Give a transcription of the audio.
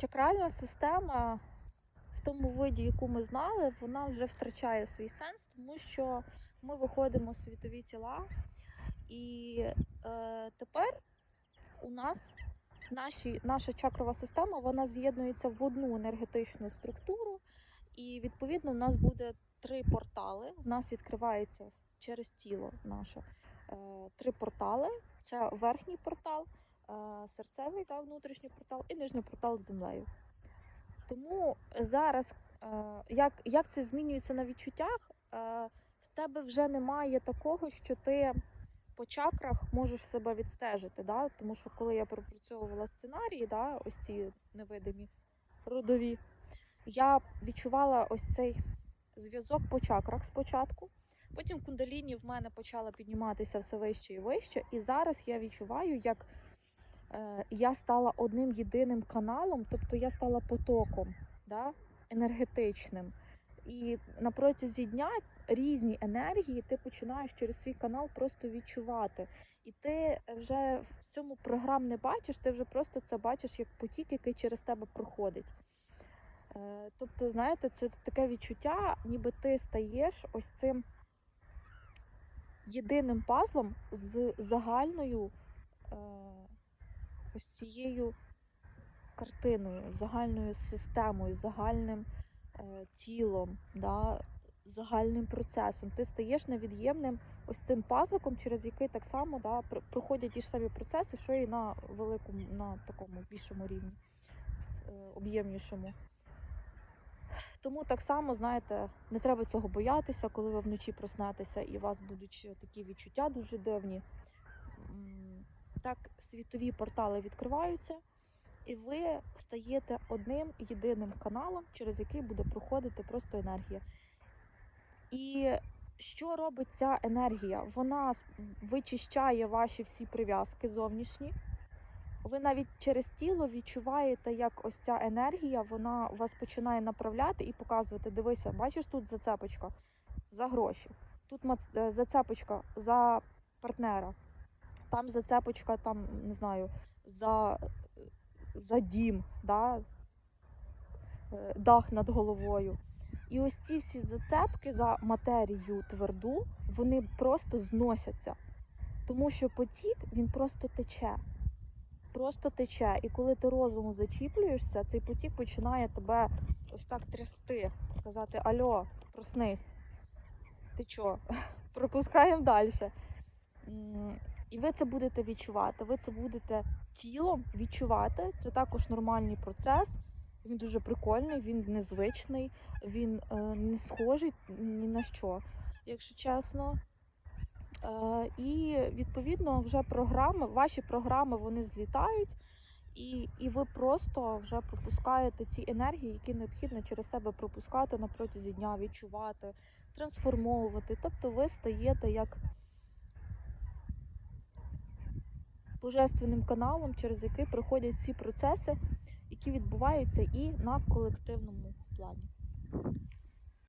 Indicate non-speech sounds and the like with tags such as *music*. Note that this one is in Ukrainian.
чакральна система в тому виді, яку ми знали, вона вже втрачає свій сенс, тому що ми виходимо з світові тіла, і е, тепер у нас наші, наша чакрова система вона з'єднується в одну енергетичну структуру, і відповідно у нас буде три портали. У нас відкривається через тіло наше е, три портали. Це верхній портал, серцевий та внутрішній портал і нижній портал з землею. Тому зараз, як, як це змінюється на відчуттях, в тебе вже немає такого, що ти по чакрах можеш себе відстежити. Да? Тому що коли я пропрацьовувала сценарії, да, ось ці невидимі родові, я відчувала ось цей зв'язок по чакрах спочатку. Потім кундаліні в мене почала підніматися все вище і вище. І зараз я відчуваю, як я стала одним єдиним каналом, тобто я стала потоком да, енергетичним. І на протязі дня різні енергії ти починаєш через свій канал просто відчувати. І ти вже в цьому програм не бачиш, ти вже просто це бачиш як потік, який через тебе проходить. Е, Тобто, знаєте, це таке відчуття, ніби ти стаєш ось цим єдиним пазлом з загальною е, ось цією картиною, загальною системою, загальним е, тілом, да, загальним процесом. Ти стаєш невід'ємним ось цим пазликом, через який так само да, проходять ті ж самі процеси, що і на великому, на такому більшому рівні, е, об'ємнішому. Тому так само, знаєте, не треба цього боятися, коли ви вночі проснетеся і у вас будуть такі відчуття дуже дивні. Так, світові портали відкриваються, і ви стаєте одним єдиним каналом, через який буде проходити просто енергія. І що робить ця енергія? Вона вичищає ваші всі прив'язки зовнішні. Ви навіть через тіло відчуваєте, як ось ця енергія вона вас починає направляти і показувати. Дивися, бачиш тут зацепочка за гроші, тут е, зацепочка за партнера, там зацепочка, там не знаю, за, за дім, да? е, дах над головою. І ось ці всі зацепки за матерію тверду, вони просто зносяться. Тому що потік він просто тече. Просто тече. І коли ти розуму зачіплюєшся, цей потік починає тебе ось так трясти, казати: Альо, проснись. Ти чо? *laughs* Пропускаємо далі. І ви це будете відчувати. Ви це будете тілом відчувати. Це також нормальний процес. Він дуже прикольний, він незвичний, він е, не схожий ні на що, якщо чесно. Е, і відповідно вже програми, ваші програми вони злітають, і, і ви просто вже пропускаєте ці енергії, які необхідно через себе пропускати на протязі дня, відчувати, трансформовувати. Тобто ви стаєте як божественним каналом, через який проходять всі процеси, які відбуваються і на колективному плані.